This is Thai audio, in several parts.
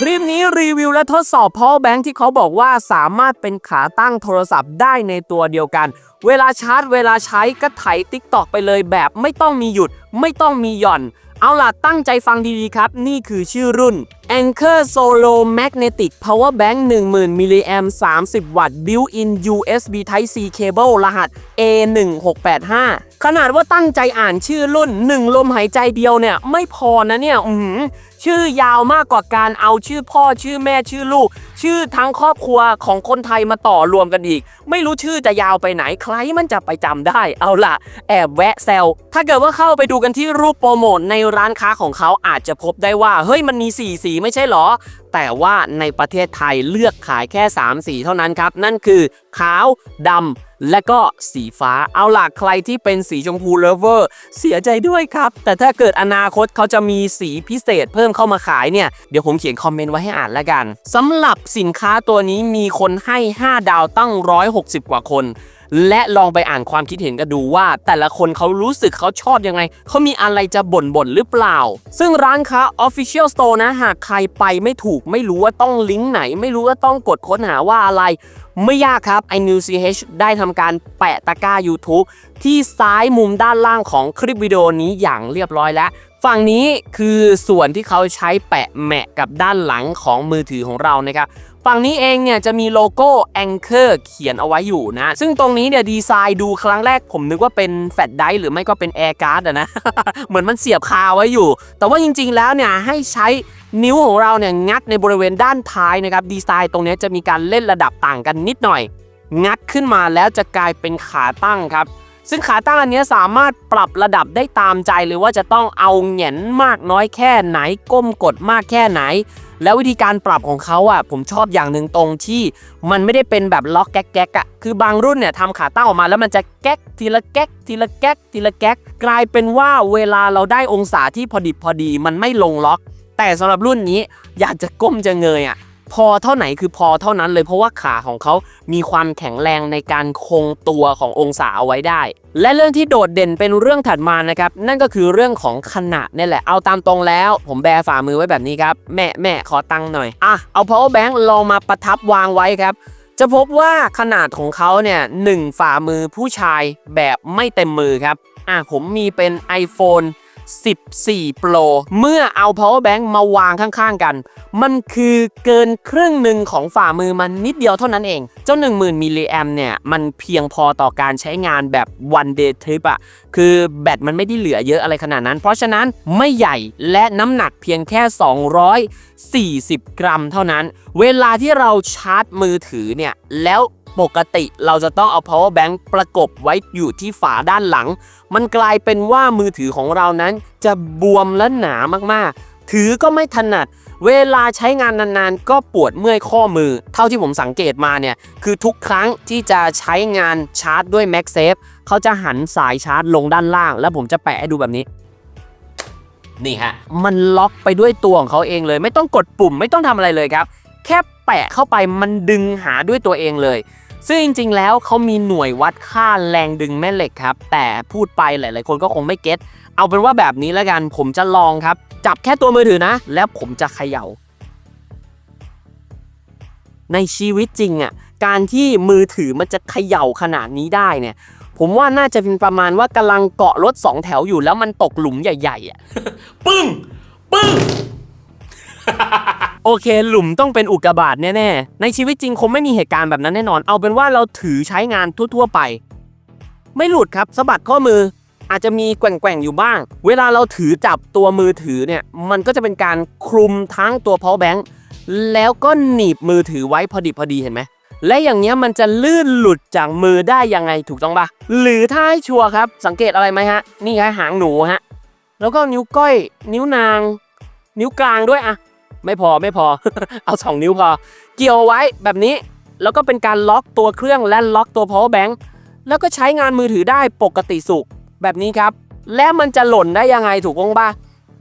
คลิปนี้รีวิวและทดสอบ power bank ที่เขาบอกว่าสามารถเป็นขาตั้งโทรศัพท์ได้ในตัวเดียวกัน เวลาชาร์จ เวลาใช้ก็ไถ TikTok ไปเลยแบบไม่ต้องมีหยุด ไม่ต้องมีหย่อน เอาล่ะตั้งใจฟังดีๆครับ นี่คือชื่อรุ่น Anchor Solo Magnetic Power Bank 10,000 มิลลิแอม30 วัตต์ Built-in USB Type C Cable รหัส A1685 ขนาดว่าตั้งใจอ่านชื่อรุ่น 1 ลมหายใจเดียวเนี่ย ไม่พอนะเนี่ยอือหือชื่อยาวมากกว่าการเอาชื่อพ่อชื่อแม่ชื่อลูก ชื่อทั้งครอบครัวของคนไทยมาต่อรวมกันอีก ไม่รู้ชื่อจะยาวไปไหนใครมันจะไปจำได้ เอาล่ะ แอบแวะแซวถ้าเกิดว่าเข้าไปดูกันที่รูปโปรโมทในร้านค้าของเขาอาจจะพบได้ว่าเฮ้ยมันมีสีสีไม่ใช่หรอ แต่ว่าในประเทศไทยเลือกขายแค่ 3 สีเท่านั้นครับ นั่นคือขาวดำและก็สีฟ้าเอาล่ะใครที่เป็นสีชมพูเลเวอร์เสียใจด้วยครับ แต่ถ้าเกิดอนาคตเขาจะมีสีพิเศษเพิ่มเข้ามาขายเนี่ย เดี๋ยวผมเขียนคอมเมนต์ไว้ให้อ่านแล้วกันสำหรับสินค้าตัวนี้มีคนให้ 5 ดาวตั้ง 160 กว่าคน และลองไปอ่านความคิดเห็นกันดูว่า แต่ละคนเขารู้สึกเขาชอบยังไง เขามีอะไรจะบ่นบ่นหรือเปล่า ซึ่งร้านค้า Official Store นะ หากใครไปไม่ถูกไม่รู้ว่าต้องลิงก์ไหน ไม่รู้ว่าต้องกดค้นหาว่าอะไร ไม่ยากครับ i n e w CH ได้ทำการแปะตะกร้า YouTube ที่ซ้ายมุมด้านล่างของคลิปวิดีโอนี้อย่างเรียบร้อยแล้วฝั่งนี้คือส่วนที่เขาใช้แปะแมะกับด้านหลังของมือถือของเรานะครับ ฝั่งนี้เองเนี่ยจะมีโลโก้ Anchor เขียนเอาไว้อยู่นะ ซึ่งตรงนี้เนี่ยดีไซน์ดูครั้งแรกผมนึกว่าเป็นแฟลชไดร์หรือไม่ก็เป็นแอร์การ์ดอะนะ เหมือนมันเสียบคาไว้อยู่ แต่ว่าจริงๆแล้วเนี่ยให้ใช้นิ้วของเราเนี่ยงัดในบริเวณด้านท้ายนะครับ ดีไซน์ตรงนี้จะมีการเล่นระดับต่างกันนิดหน่อย งัดขึ้นมาแล้วจะกลายเป็นขาตั้งครับ ซึ่งขาตั้งอันนี้สามารถปรับระดับได้ตามใจเลยว่าจะต้องเอาเหงียนมากน้อยแค่ไหนก้มกดมากแค่ไหน แล้ววิธีการปรับของเขาอะผมชอบอย่างหนึ่งตรงที่มันไม่ได้เป็นแบบล็อกแก๊กแก๊กอะคือบางรุ่นเนี่ยทำขาตั้งออกมาแล้วมันจะแก๊กทีละแก๊กทีละแก๊กทีละแก๊กกลายเป็นว่าเวลาเราได้องศาที่พอดิบพอดี มันไม่ลงล็อก แต่สำหรับรุ่นนี้อยากจะก้มจะเงยอะ พอเท่าไหนคือพอเท่านั้นเลยเพราะว่าขาของเขามีความแข็งแรงในการคงตัวขององศาเอาไว้ได้ และเรื่องที่โดดเด่นเป็นเรื่องถัดมานะครับ นั่นก็คือเรื่องของขนาดนี่แหละเอาตามตรงแล้ว ผมแบฝ่ามือไว้แบบนี้ครับ แม่แม่ขอตังค์หน่อยอะเอา power bank ลองมาประทับวางไว้ครับจะพบว่าขนาดของเขาเนี่ยหนึ่งฝ่ามือผู้ชายแบบไม่เต็มมือครับอะผมมีเป็น iPhone 14 Pro เมื่อเอา power bank มาวางข้างๆกัน มันคือเกินครึ่งหนึ่งของฝ่ามือมันนิดเดียวเท่านั้นเอง เจ้า 10,000 มิลลิแอมเนี่ย มันเพียงพอต่อการใช้งานแบบ one day trip อะคือแบตมันไม่ได้เหลือเยอะอะไรขนาดนั้น เพราะฉะนั้นไม่ใหญ่และน้ำหนักเพียงแค่ 240 กรัมเท่านั้น เวลาที่เราชาร์จมือถือเนี่ยแล้ว ปกติเราจะต้องเอา power bank ประกบไว้อยู่ที่ฝาด้านหลัง มันกลายเป็นว่ามือถือของเรานั้นจะบวมและหนามากๆ ถือก็ไม่ถนัด เวลาใช้งานนานๆ ก็ปวดเมื่อยข้อมือ เท่าที่ผมสังเกตมาเนี่ย คือทุกครั้งที่จะใช้งานชาร์จด้วย MagSafe เขาจะหันสายชาร์จลงด้านล่าง แล้วผมจะแปะให้ดูแบบนี้นี่ฮะ มันล็อกไปด้วยตัวของเขาเองเลย ไม่ต้องกดปุ่มไม่ต้องทำอะไรเลยครับ แค่แปะเข้าไปมันดึงหาด้วยตัวเองเลย ซึ่งจริงๆ แล้วเขามีหน่วยวัดค่าแรงดึงแม่เหล็กครับ แต่พูดไปหลายๆ คนก็คงไม่เก็ตเอาเป็นว่าแบบนี้แล้วกันผมจะลองครับ จับแค่ตัวมือถือนะ แล้วผมจะเขย่า ในชีวิตจริงอะการที่มือถือมันจะเขย่าขนาดนี้ได้เนี่ย ผมว่าน่าจะเป็นประมาณว่ากำลังเกาะรถสองแถวอยู่แล้วมันตกหลุมใหญ่ ๆอะปึ้งปึ้ง โอเค หลุมต้องเป็นอุกกาบาตแน่ๆ ในชีวิตจริงคงไม่มีเหตุการณ์แบบนั้นแน่นอน เอาเป็นว่าเราถือใช้งานทั่วๆไป ไม่หลุดครับสะบัดข้อมือ อาจจะมีแกว่งๆอยู่บ้าง เวลาเราถือจับตัวมือถือเนี่ย มันก็จะเป็นการคลุมทั้งตัว power bank แล้วก็หนีบมือถือไว้พอดีพอดีเห็นไหม และอย่างเงี้ยมันจะลื่นหลุดจากมือได้ยังไงถูกต้องปะหรือถ้าให้ชัวร์ครับสังเกตอะไรไหมฮะ นี่ฮะหางหนูฮะ แล้วก็นิ้วก้อย นิ้วนาง นิ้วกลางด้วยอะ ไม่พอไม่พอ เอาสองนิ้วพอ เกี่ยวไว้แบบนี้ แล้วก็เป็นการล็อกตัวเครื่องและล็อกตัว power bank แล้วก็ใช้งานมือถือได้ปกติสุข แบบนี้ครับ และมันจะหล่นได้ยังไงถูกต้องปะ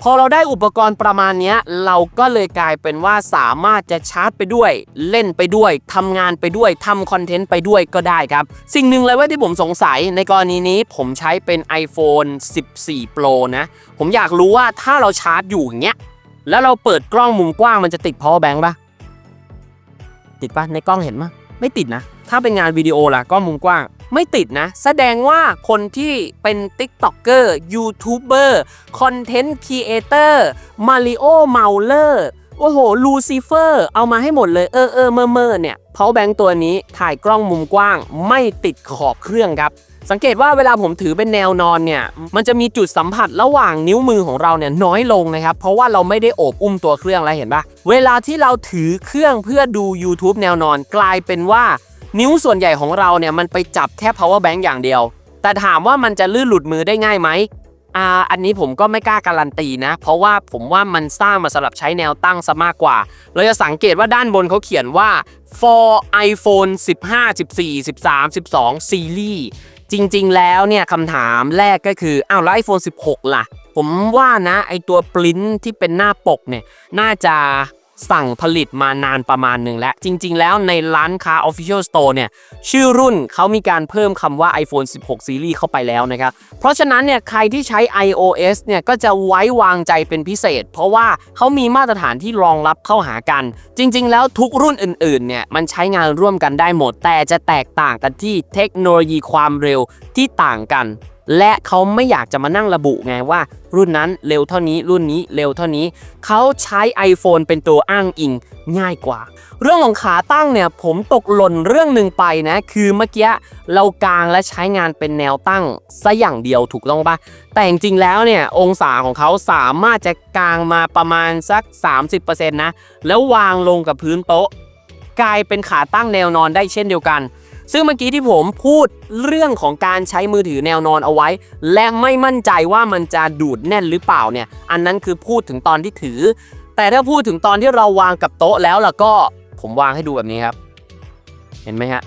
พอเราได้อุปกรณ์ประมาณนี้เราก็เลยกลายเป็นว่าสามารถจะชาร์จไปด้วย เล่นไปด้วยทำงานไปด้วยทำคอนเทนต์ไปด้วยก็ได้ครับ สิ่งหนึ่งเลยว่าที่ผมสงสัยในกรณีนี้ผมใช้เป็น iPhone 14 Pro นะ ผมอยากรู้ว่าถ้าเราชาร์จอยู่อย่างเงี้ย แล้วเราเปิดกล้องมุมกว้างมันจะติด power bank ปะติดปะในกล้องเห็นปะไม่ติดนะ ถ้าเป็นงานวิดีโอล่ะกล้องมุมกว้าง ไม่ติดนะ แสดงว่าคนที่เป็น TikToker YouTuber Content Creator Mario m a u l e r โอ้โห ลูซิเฟอร์ เอามาให้หมดเลย เออเออเมอเมอเนี่ย power bank ตัวนี้ถ่ายกล้องมุมกว้าง ไม่ติดขอบเครื่องครับ สังเกตว่าเวลาผมถือเป็นแนวนอนเนี่ย มันจะมีจุดสัมผัสระหว่างนิ้วมือของเราเนี่ยน้อยลงนะครับ เพราะว่าเราไม่ได้โอบอุ้มตัวเครื่องแล้วเห็นปะเวลาที่เราถือเครื่องเพื่อดู YouTube แนวนอนกลายเป็นว่า นิ้วส่วนใหญ่ของเราเนี่ยมันไปจับแค่ power bank อย่างเดียว แต่ถามว่ามันจะลื่นหลุดมือได้ง่ายไหม อ่าอันนี้ผมก็ไม่กล้าการันตีนะ เพราะว่าผมว่ามันสร้างมาสำหรับใช้แนวตั้งซะมากกว่า เราจะสังเกตว่าด้านบนเขาเขียนว่า for iPhone 15 14 13 12 series จริง ๆ แล้วเนี่ยคำถามแรกก็คืออ้าวแล้ว iPhone 16 ล่ะ ผมว่านะไอตัวปริ้นที่เป็นหน้าปกเนี่ยน่าจะ สั่งผลิตมานานประมาณหนึ่งแล้ว จริง ๆ แล้วในร้านค้า Official Store เนี่ย ชื่อรุ่นเขามีการเพิ่มคำว่า iPhone 16 Series เข้าไปแล้วนะครับ เพราะฉะนั้นเนี่ย ใครที่ใช้ iOS เนี่ย ก็จะไว้วางใจเป็นพิเศษ เพราะว่าเขามีมาตรฐานที่รองรับเข้าหากัน จริง ๆ แล้วทุกรุ่นอื่น ๆ เนี่ย มันใช้งานร่วมกันได้หมด แต่จะแตกต่างกันที่เทคโนโลยีความเร็วที่ต่างกัน และเขาไม่อยากจะมานั่งระบุไงว่า รุ่นนั้นเร็วเท่านี้รุ่นนี้เร็วเท่านี้ เขาใช้ iPhone เป็นตัวอ้างอิงง่ายกว่า เรื่องของขาตั้งเนี่ยผมตกหล่นเรื่องหนึ่งไปนะ คือเมื่อกี้เรากางและใช้งานเป็นแนวตั้งซะอย่างเดียวถูกต้องปะแต่จริงๆแล้วเนี่ยองศาของเขาสามารถจะกางมาประมาณสัก 30%นะแล้ววางลงกับพื้นโต๊ะ กลายเป็นขาตั้งแนวนอนได้เช่นเดียวกัน ซึ่งเมื่อกี้ที่ผมพูดเรื่องของการใช้มือถือแนวนอนเอาไว้ และไม่มั่นใจว่ามันจะดูดแน่นหรือเปล่าเนี่ย อันนั้นคือพูดถึงตอนที่ถือ แต่ถ้าพูดถึงตอนที่เราวางกับโต๊ะแล้วล่ะก็ผมวางให้ดูแบบนี้ครับ เห็นไหมฮะ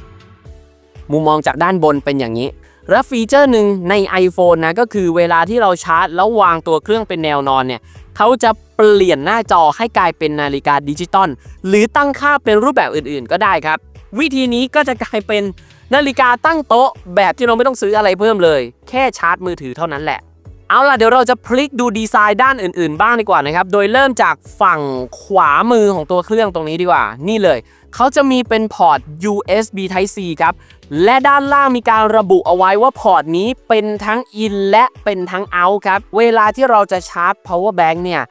มุมมองจากด้านบนเป็นอย่างนี้และฟีเจอร์หนึ่งใน iPhone นะก็คือเวลาที่เราชาร์จ แล้ววางตัวเครื่องเป็นแนวนอนเนี่ยเขาจะเปลี่ยนหน้าจอให้กลายเป็นนาฬิกาดิจิตอลหรือตั้งค่าเป็นรูปแบบอื่นๆ ก็ได้ครับ วิธีนี้ก็จะกลายเป็นนาฬิกาตั้งโต๊ะ แบบที่เราไม่ต้องซื้ออะไรเพิ่มเลย แค่ชาร์จมือถือเท่านั้นแหละ เอาล่ะเดี๋ยวเราจะพลิกดูดีไซน์ด้านอื่นๆ บ้างดีกว่านะครับ โดยเริ่มจากฝั่งขวามือของตัวเครื่องตรงนี้ดีกว่า นี่เลย เขาจะมีเป็นพอร์ต USB Type C ครับ และด้านล่างมีการระบุเอาไว้ว่าพอร์ตนี้เป็นทั้ง in และเป็นทั้ง out ครับ เวลาที่เราจะชาร์จ power bank เนี่ย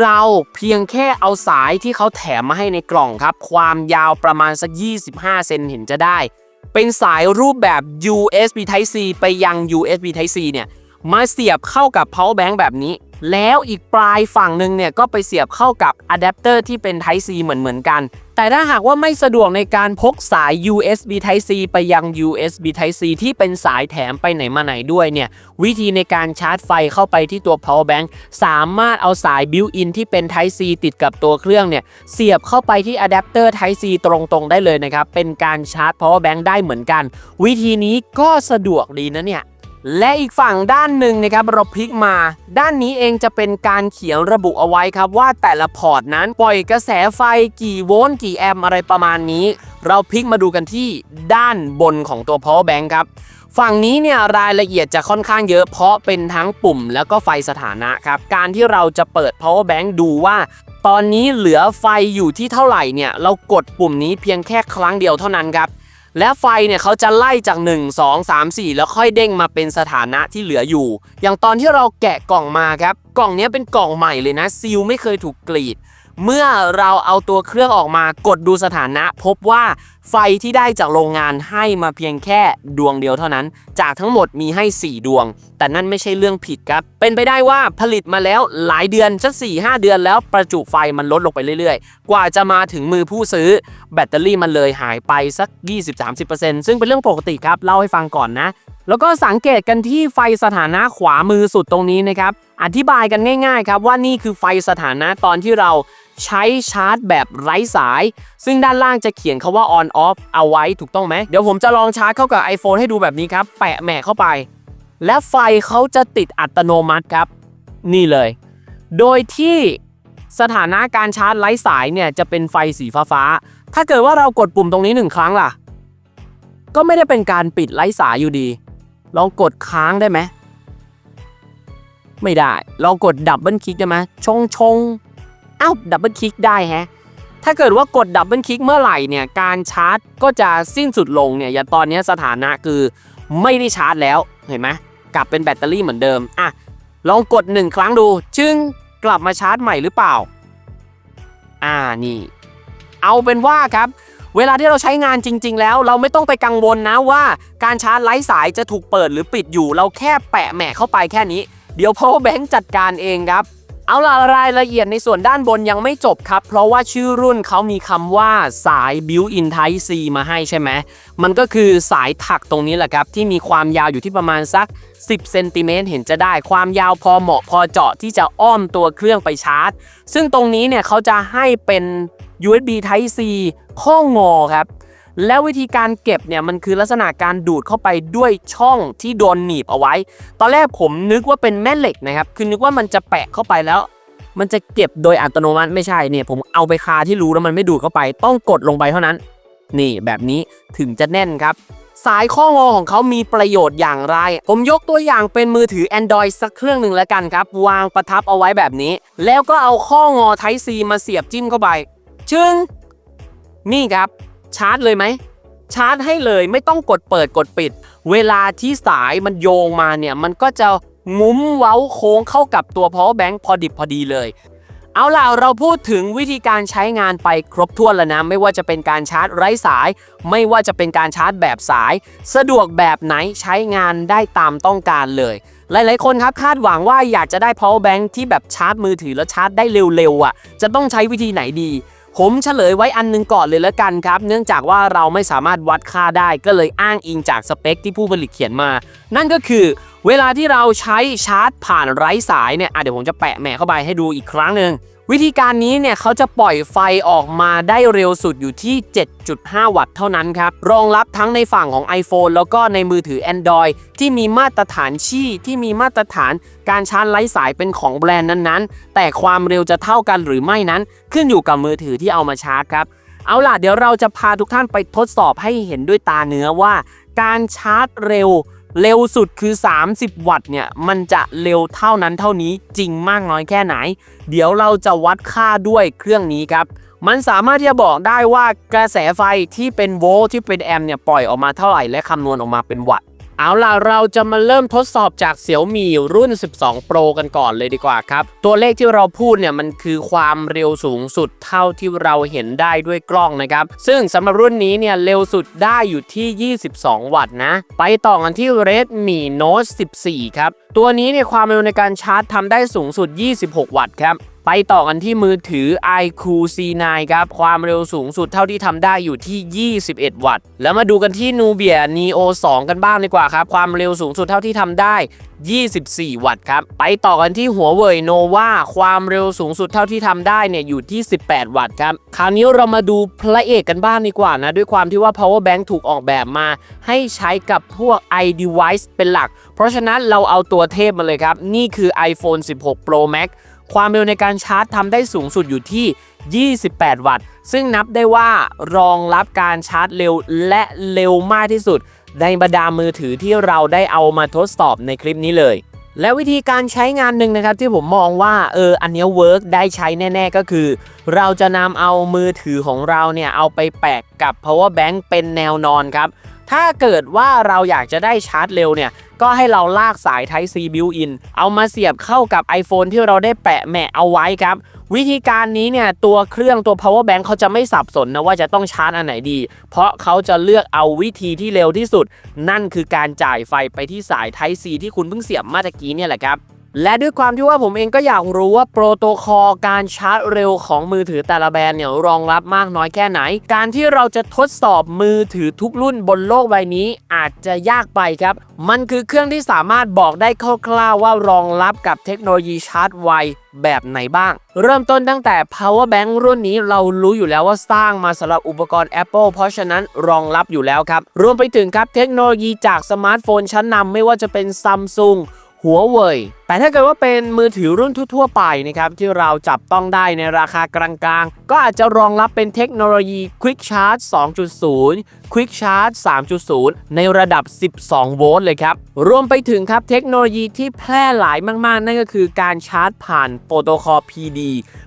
เราเพียงแค่เอาสายที่เขาแถมมาให้ในกล่องครับ ความยาวประมาณสัก 25 เซนเห็นจะได้ เป็นสายรูปแบบ USB Type C ไปยัง USB Type C เนี่ย มาเสียบเข้ากับ power bank แบบนี้ แล้วอีกปลายฝั่งหนึ่งเนี่ยก็ไปเสียบเข้ากับอะแดปเตอร์ที่เป็น Type C เหมือนเหมือนๆกัน แต่ถ้าหากว่าไม่สะดวกในการพกสาย USB Type C ไปยัง USB Type C ที่เป็นสายแถมไปไหนมาไหนด้วยเนี่ย วิธีในการชาร์จไฟเข้าไปที่ตัว power bank สามารถเอาสาย built-in ที่เป็น Type C ติดกับตัวเครื่องเนี่ย เสียบเข้าไปที่อะแดปเตอร์ Type C ตรงๆ ได้เลยนะครับ เป็นการชาร์จ power bank ได้เหมือนกัน วิธีนี้ก็สะดวกดีนะเนี่ย และอีกฝั่งด้านหนึ่งนะครับเราพลิกมา ด้านนี้เองจะเป็นการเขียนระบุเอาไว้ครับว่าแต่ละพอร์ตนั้นปล่อยกระแสไฟกี่โวลต์กี่แอมป์อะไรประมาณนี้ เราพลิกมาดูกันที่ด้านบนของตัว power bank ครับฝั่งนี้เนี่ยรายละเอียดจะค่อนข้างเยอะเพราะเป็นทั้งปุ่มแล้วก็ไฟสถานะครับการที่เราจะเปิด power bank ดูว่าตอนนี้เหลือไฟอยู่ที่เท่าไหร่เนี่ยเรากดปุ่มนี้เพียงแค่ครั้งเดียวเท่านั้นครับ และไฟเนี่ยเขาจะไล่จาก 1 2 3 4 แล้วค่อยเด้งมาเป็นสถานะที่เหลืออยู่ อย่างตอนที่เราแกะกล่องมาครับ กล่องนี้เป็นกล่องใหม่เลยนะซีลไม่เคยถูกกรีด เมื่อเราเอาตัวเครื่องออกมากดดูสถานะ พบว่าไฟที่ได้จากโรงงานให้มาเพียงแค่ดวงเดียวเท่านั้น จากทั้งหมดมีให้ 4 ดวง แต่นั่นไม่ใช่เรื่องผิดครับ เป็นไปได้ว่าผลิตมาแล้วหลายเดือนสัก4 5 เดือนแล้วประจุไฟมันลดลงไปเรื่อยๆ กว่าจะมาถึงมือผู้ซื้อ แบตเตอรี่มันเลยหายไปสัก 20-30%ซึ่งเป็นเรื่องปกติครับเล่าให้ฟังก่อนนะแล้วก็สังเกตกันที่ไฟสถานะขวามือสุดตรงนี้นะครับ อธิบายกันง่ายๆครับว่านี่คือไฟสถานะตอนที่เรา ใช้ชาร์จแบบไร้สาย ซึ่งด้านล่างจะเขียนคาว่า on off เอาไว้ถูกต้องไหม เดี๋ยวผมจะลองชาร์จเข้ากับ iPhone ให้ดูแบบนี้ครับ แปะแหมะเข้าไป และไฟเขาจะติดอัตโนมัติครับ นี่เลย โดยที่สถานะการชาร์จไร้สายเนี่ยจะเป็นไฟสีฟ้าๆ ถ้าเกิดว่าเรากดปุ่มตรงนี้หนึ่งครั้งล่ะ ก็ไม่ได้เป็นการปิดไร้สายอยู่ดี ลองกดค้างได้ไหม ไม่ได้ ลองกดดับเบิลคลิกได้ไหมชงชง อ้าดับเบิลคลิกได้แฮะ ถ้าเกิดว่ากดดับเบิลคลิกเมื่อไหร่เนี่ยการชาร์จก็จะสิ้นสุดลงเนี่ยอย่างตอนนี้สถานะคือไม่ได้ชาร์จแล้วเห็นไหมกลับเป็นแบตเตอรี่เหมือนเดิมอะลองกดหนึ่งครั้งดูชึ่งกลับมาชาร์จใหม่หรือเปล่า อ่านี่ เอาเป็นว่าครับเวลาที่เราใช้งานจริง ๆ แล้ว เราไม่ต้องไปกังวลนะว่าการชาร์จไร้สายจะถูกเปิดหรือปิดอยู่ เราแค่แปะแหมะเข้าไปแค่นี้ เดี๋ยว power bank จัดการเองครับ เอาล่ะรายละเอียดในส่วนด้านบนยังไม่จบครับ เพราะว่าชื่อรุ่นเขามีคำว่าสาย built-in Type C มาให้ใช่ไหม มันก็คือสายถักตรงนี้แหละครับ ที่มีความยาวอยู่ที่ประมาณสัก 10เซนติเมตรเห็นจะได้ความยาวพอเหมาะพอเจาะที่จะอ้อมตัวเครื่องไปชาร์จ ซึ่งตรงนี้เนี่ยเขาจะให้เป็น USB Type C ข้องอครับ แล้ววิธีการเก็บเนี่ยมันคือลักษณะการดูดเข้าไปด้วยช่องที่โดนหนีบเอาไว้ ตอนแรกผมนึกว่าเป็นแม่เหล็กนะครับคือนึกว่ามันจะแปะเข้าไปแล้ว มันจะเก็บโดยอัตโนมัติไม่ใช่เนี่ย ผมเอาไปคาที่รู้แล้วมันไม่ดูดเข้าไป ต้องกดลงไปเท่านั้น นี่แบบนี้ถึงจะแน่นครับสายข้องอของเขามีประโยชน์อย่างไร ผมยกตัวอย่างเป็นมือถือ Android สักเครื่องหนึ่งแล้วกันครับ วางประทับเอาไว้แบบนี้ แล้วก็เอาข้องอ Type C มาเสียบจิ้มเข้าไป ชึ้ง นี่ครับ ชาร์จเลยไหม ชาร์จให้เลยไม่ต้องกดเปิดกดปิด เวลาที่สายมันโยงมาเนี่ย มันก็จะงุ้มเว้าโค้งเข้ากับตัว power bank พอดิบพอดีเลย เอาล่ะ เราพูดถึงวิธีการใช้งานไปครบถ้วนแล้วนะ ไม่ว่าจะเป็นการชาร์จไร้สาย ไม่ว่าจะเป็นการชาร์จแบบสาย สะดวกแบบไหนใช้งานได้ตามต้องการเลย หลายๆ คนครับคาดหวังว่าอยากจะได้ power bank ที่แบบชาร์จมือถือแล้วชาร์จได้เร็วๆอะ จะต้องใช้วิธีไหนดี ผมเฉลยไว้อันหนึงก่อนเลยแล้วกันครับ เนื่องจากว่าเราไม่สามารถวัดค่าได้ก็เลยอ้างอิงจากสเปคที่ผู้ผลิตเขียนมา นั่นก็คือเวลาที่เราใช้ชาร์จผ่านไร้สายเนี่ยเดี๋ยวผมจะแปะแหมเข้าไปให้ดูอีกครั้งหนึ่ง วิธีการนี้เนี่ยเขาจะปล่อยไฟออกมาได้เร็วสุดอยู่ที่ 7.5 วัตต์เท่านั้นครับ รองรับทั้งในฝั่งของ iPhone แล้วก็ในมือถือ Android ที่มีมาตรฐานชี่ที่มีมาตรฐานการชาร์จไร้สายเป็นของแบรนด์นั้นๆ แต่ความเร็วจะเท่ากันหรือไม่นั้น ขึ้นอยู่กับมือถือที่เอามาชาร์จครับเอาล่ะเดี๋ยวเราจะพาทุกท่านไปทดสอบให้เห็นด้วยตาเนื้อว่า การชาร์จเร็ว เร็วสุดคือ 30 วัตต์เนี่ย มันจะเร็วเท่านั้นเท่านี้จริงมากน้อยแค่ไหน เดี๋ยวเราจะวัดค่าด้วยเครื่องนี้ครับ มันสามารถที่จะบอกได้ว่ากระแสไฟที่เป็นโวลต์ที่เป็นแอมป์เนี่ยปล่อยออกมาเท่าไหร่และคำนวณออกมาเป็นวัตต์ เอาล่ะเราจะมาเริ่มทดสอบจาก Xiaomi รุ่น 12 Pro กันก่อนเลยดีกว่าครับ ตัวเลขที่เราพูดเนี่ยมันคือความเร็วสูงสุดเท่าที่เราเห็นได้ด้วยกล้องนะครับ ซึ่งสำหรับรุ่นนี้เนี่ยเร็วสุดได้อยู่ที่ 22 วัตต์นะ ไปต่อกันที่ Redmi Note 14 ครับ ตัวนี้เนี่ยความเร็วในการชาร์จทำได้สูงสุด 26 วัตต์ครับ ไปต่อกันที่มือถือ iQ C9 ครับ ความเร็วสูงสุดเท่าที่ทำได้อยู่ที่ 21 วัตต์ แล้วมาดูกันที่ Nubia Neo 2 กันบ้างดีกว่าครับ ความเร็วสูงสุดเท่าที่ทำได้ 24 วัตต์ครับ ไปต่อกันที่หัวเว่ย Nova ความเร็วสูงสุดเท่าที่ทำได้เนี่ยอยู่ที่ 18 วัตต์ครับ คราวนี้เรามาดูพระเอกกันบ้างดีกว่านะ ด้วยความที่ว่า power bank ถูกออกแบบมา ให้ใช้กับพวก iDevice เป็นหลัก เพราะฉะนั้นเราเอาตัวเทพมาเลยครับ นี่คือ iPhone 16 Pro Max ความเร็วในการชาร์จทำได้สูงสุดอยู่ที่ 28 วัตต์ ซึ่งนับได้ว่ารองรับการชาร์จเร็วและเร็วมากที่สุด ในบรรดามือถือที่เราได้เอามาทดสอบในคลิปนี้เลย และวิธีการใช้งานหนึ่งนะครับที่ผมมองว่าเอออันนี้เวิร์กได้ใช้แน่ ๆ ก็คือ เราจะนำเอามือถือของเราเนี่ยเอาไปแปะกับ power bank เป็นแนวนอนครับ ถ้าเกิดว่าเราอยากจะได้ชาร์จเร็วเนี่ย ก็ให้เราลากสาย Type C built-in เอามาเสียบเข้ากับ iPhone ที่เราได้แปะแมะเอาไว้ครับ วิธีการนี้เนี่ย ตัวเครื่องตัว power bank เขาจะไม่สับสนนะว่าจะต้องชาร์จอันไหนดี เพราะเขาจะเลือกเอาวิธีที่เร็วที่สุด นั่นคือการจ่ายไฟไปที่สาย Type C ที่คุณเพิ่งเสียบมื่อตะกี้เนี่ยแหละครับ และด้วยความที่ว่าผมเองก็อยากรู้ว่าโปรโตคอลการชาร์จเร็วของมือถือแต่ละแบรนด์เนี่ยรองรับมากน้อยแค่ไหน การที่เราจะทดสอบมือถือทุกรุ่นบนโลกใบนี้อาจจะยากไปครับ มันคือเครื่องที่สามารถบอกได้คร่าวๆว่ารองรับกับเทคโนโลยีชาร์จไวแบบไหนบ้าง เริ่มต้นตั้งแต่ power bank รุ่นนี้เรารู้อยู่แล้วว่าสร้างมาสำหรับอุปกรณ์ Apple เพราะฉะนั้นรองรับอยู่แล้วครับ รวมไปถึงครับเทคโนโลยีจากสมาร์ทโฟนชั้นนำไม่ว่าจะเป็น Samsung หัวเว่ยแต่ถ้าเกิดว่าเป็นมือถือรุ่นทั่ว ๆ ไปนะครับที่เราจับต้องได้ในราคากลางๆ ก็อาจจะรองรับเป็นเทคโนโลยี Quick Charge 2.0 Quick Charge 3.0 ในระดับ 12 โวลต์เลยครับ รวมไปถึงครับเทคโนโลยีที่แพร่หลายมากๆ นั่นก็คือการชาร์จผ่านโปรโตคอล PD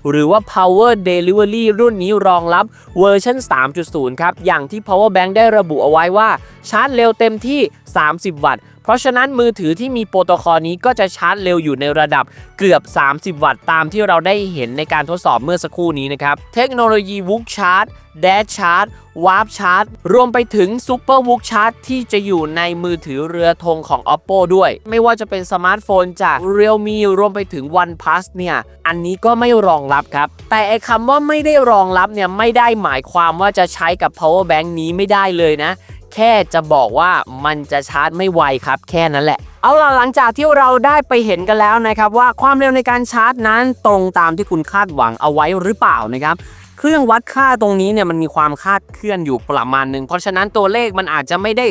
หรือว่า Power Delivery รุ่นนี้รองรับเวอร์ชัน3.0 ครับ อย่างที่ Power Bank ได้ระบุเอาไว้ว่าชาร์จเร็วเต็มที่ 30 วัตต์ ราะฉะนั้นมือถือที่มีโปรโตคอลนี้ก็จะชาร์จเร็วอยู่ในระดับเกือบ 30 วัตต์ตามที่เราได้เห็นในการทดสอบเมื่อสักครู่นี้นะครับ เทคโนโลยี Wook Charge Dash Charge Warp Charge รวมไปถึง Super Wook Charge ที่จะอยู่ในมือถือเรือธงของ Oppo ด้วย ไม่ว่าจะเป็นสมาร์ทโฟนจาก Realme รวมไปถึง OnePlus เนี่ย อันนี้ก็ไม่รองรับครับ แต่ไอ้คำว่าไม่ได้รองรับเนี่ย ไม่ได้หมายความว่าจะใช้กับ power bank นี้ไม่ได้เลยนะ แค่จะบอกว่ามันจะชาร์จไม่ไวครับ แค่นั้นแหละ เอาล่ะหลังจากที่เราได้ไปเห็นกันแล้วนะครับว่าความเร็วในการชาร์จนั้นตรงตามที่คุณคาดหวังเอาไว้หรือเปล่านะครับเครื่องวัดค่าตรงนี้เนี่ยมันมีความคาดเคลื่อนอยู่ประมาณหนึ่ง เพราะฉะนั้นตัวเลขมันอาจจะไม่ได้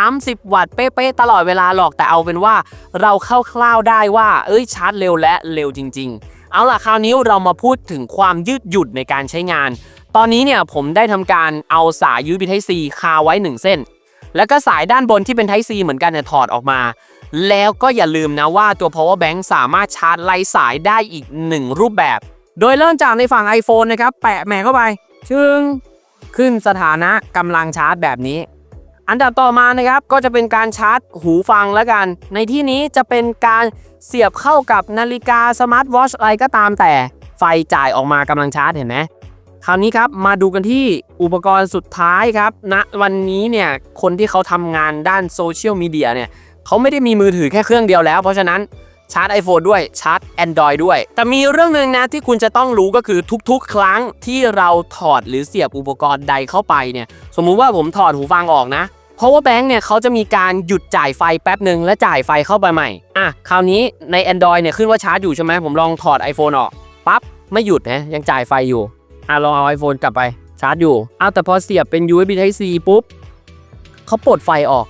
30 วัตต์เป๊ะๆตลอดเวลาหรอกแต่เอาเป็นว่า เราคร่าวๆได้ว่า เอ้ยชาร์จเร็วและเร็วจริง ๆ เอาล่ะคราวนี้เรามาพูดถึงความยืดหยุ่นในการใช้งาน ตอนนี้เนี่ยผมได้ทำการเอาสาย USB Type C คาไว้ 1 เส้น แล้วก็สายด้านบนที่เป็น Type C เหมือนกันเนี่ยถอดออกมา แล้วก็อย่าลืมนะว่าตัว power bank สามารถชาร์จไร้สายได้อีก 1 รูปแบบ โดยเริ่มจากในฝั่ง iPhone นะครับแปะแหมเข้าไปชึงขึ้นสถานะกำลังชาร์จแบบนี้ อันดับต่อมานะครับก็จะเป็นการชาร์จหูฟังแล้วกัน ในที่นี้จะเป็นการเสียบเข้ากับนาฬิกาสมาร์ทวอชอะไรก็ตามแต่ไฟจ่ายออกมากำลังชาร์จเห็นไหม คราวนี้ครับมาดูกันที่อุปกรณ์สุดท้ายครับณนะวันนี้เนี่ยคนที่เขาทำงานด้านโซเชียลมีเดียเนี่ยเขาไม่ได้มีมือถือแค่เครื่องเดียวแล้ว เพราะฉะนั้นชาร์จ iPhone ด้วยชาร์จ Android ด้วย แต่มีเรื่องหนึ่งนะที่คุณจะต้องรู้ก็คือทุกๆ ครั้งที่เราถอดหรือเสียบอุปกรณ์ใดเข้าไปเนี่ยสมมุติว่าผมถอดหูฟังออกนะเพราะว่าแบงค์เนี่ยเขาจะมีการหยุดจ่ายไฟแป๊บหนึ่งและจ่ายไฟเข้าไปใหม่อะคราวนี้ใน Android เนี่ยขึ้นว่าชาร์จอยู่ใช่ไหมผมลองถอด iPhone ออกปั๊บไม่หยุดนะยังจ่ายไฟอยู่ อะลองเอา iPhone กลับไปชาร์จอยู่อ้าวแต่พอเสียบเป็น USB Type C ปุ๊บเขาปลดไฟออก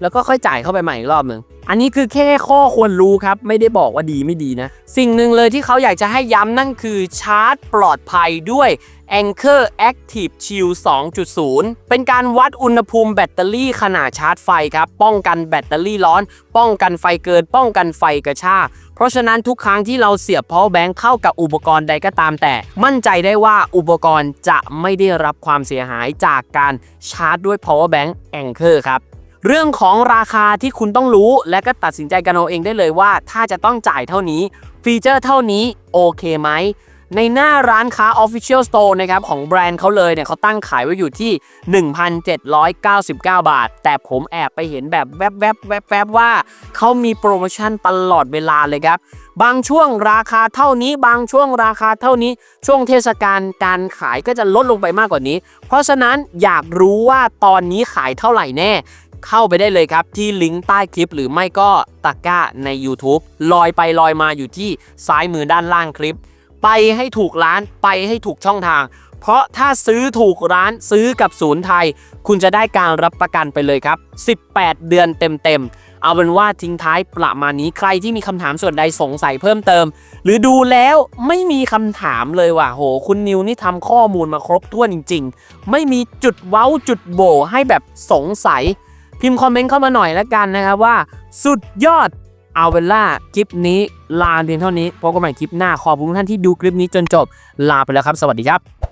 แล้วก็ค่อยจ่ายเข้าไปใหม่อีกรอบหนึ่ง อันนี้คือแค่ข้อควรรู้ครับ ไม่ได้บอกว่าดีไม่ดีนะ สิ่งหนึ่งเลยที่เขาอยากจะให้ย้ำนั่นคือชาร์จปลอดภัยด้วย Anchor Active Chill 2.0 เป็นการวัดอุณหภูมิแบตเตอรี่ขณะชาร์จไฟครับ ป้องกันแบตเตอรี่ร้อน ป้องกันไฟเกิน ป้องกันไฟกระชากเพราะฉะนั้นทุกครั้งที่เราเสียบ power bank เข้ากับอุปกรณ์ใดก็ตามแต่ มั่นใจได้ว่าอุปกรณ์จะไม่ได้รับความเสียหายจากการชาร์จด้วย power bank Anchor ครับ เรื่องของราคาที่คุณต้องรู้และก็ตัดสินใจกันเอาเองได้เลยว่า ถ้าจะต้องจ่ายเท่านี้ ฟีเจอร์เท่านี้โอเคไหม ในหน้าร้านค้า Official Store นะครับของแบรนด์เขาเลยเนี่ยเขาตั้งขายไว้อยู่ที่ 1,799 บาท แต่ผมแอบไปเห็นแบบแวบๆแวบๆแวบๆว่าเขามีโปรโมชั่นตลอดเวลาเลยครับ บางช่วงราคาเท่านี้ บางช่วงราคาเท่านี้ ช่วงเทศกาลการขายก็จะลดลงไปมากกว่านี้ เพราะฉะนั้นอยากรู้ว่าตอนนี้ขายเท่าไหร่แน่ เข้าไปได้เลยครับ ที่ลิงก์ใต้คลิปหรือไม่ก็ตะกร้าใน YouTube ลอยไปลอยมาอยู่ที่ซ้ายมือด้านล่างคลิป ไปให้ถูกร้านไปให้ถูกช่องทาง เพราะถ้าซื้อถูกร้านซื้อกับศูนย์ไทย คุณจะได้การรับประกันไปเลยครับ 18 เดือนเต็มๆเอาเป็นว่าทิ้งท้ายประมาณนี้ใครที่มีคำถามส่วนใดสงสัยเพิ่มเติม หรือดูแล้วไม่มีคำถามเลยว่ะโห คุณนิวนี่ทำข้อมูลมาครบถ้วนจริง ๆ ไม่มีจุดเว้าจุดโบให้แบบสงสัย พิมพ์คอมเมนต์เข้ามาหน่อยแล้วกันนะครับว่า สุดยอดเอาเวล่าคลิปนี้ลาเพียงเท่านี้พบกันใหม่คลิปหน้าขอบคุณท่านที่ดูคลิปนี้จนจบลาไปแล้วครับ สวัสดีครับ